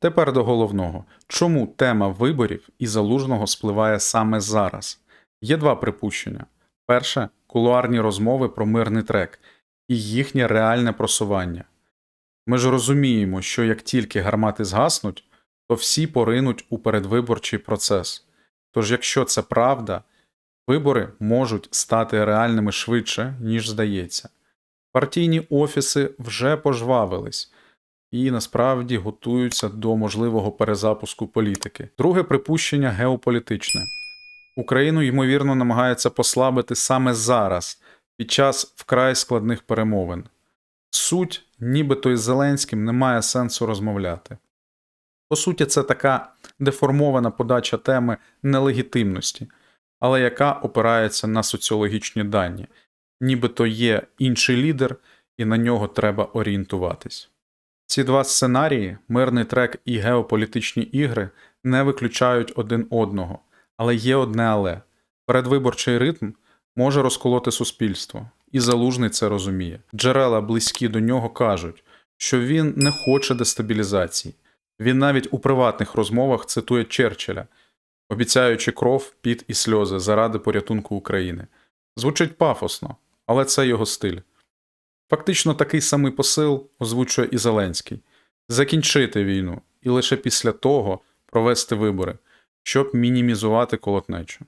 Тепер до головного. Чому тема виборів і залужного спливає саме зараз? Є два припущення: перше кулуарні розмови про мирний трек і їхнє реальне просування. Ми ж розуміємо, що як тільки гармати згаснуть, то всі поринуть у передвиборчий процес. Тож, якщо це правда, вибори можуть стати реальними швидше, ніж здається. Партійні офіси вже пожвавились і насправді готуються до можливого перезапуску політики. Друге припущення геополітичне. Україну, ймовірно, намагаються послабити саме зараз, під час вкрай складних перемовин. Суть, нібито із Зеленським, немає сенсу розмовляти. По суті, це така деформована подача теми нелегітимності, але яка опирається на соціологічні дані, нібито є інший лідер, і на нього треба орієнтуватись. Ці два сценарії, мирний трек і геополітичні ігри, не виключають один одного, але є одне але передвиборчий ритм може розколоти суспільство, і залужний це розуміє. Джерела, близькі до нього, кажуть, що він не хоче дестабілізації. Він навіть у приватних розмовах цитує Черчилля, обіцяючи кров, піт і сльози заради порятунку України. Звучить пафосно, але це його стиль. Фактично такий самий посил озвучує і Зеленський закінчити війну і лише після того провести вибори, щоб мінімізувати колотнечу.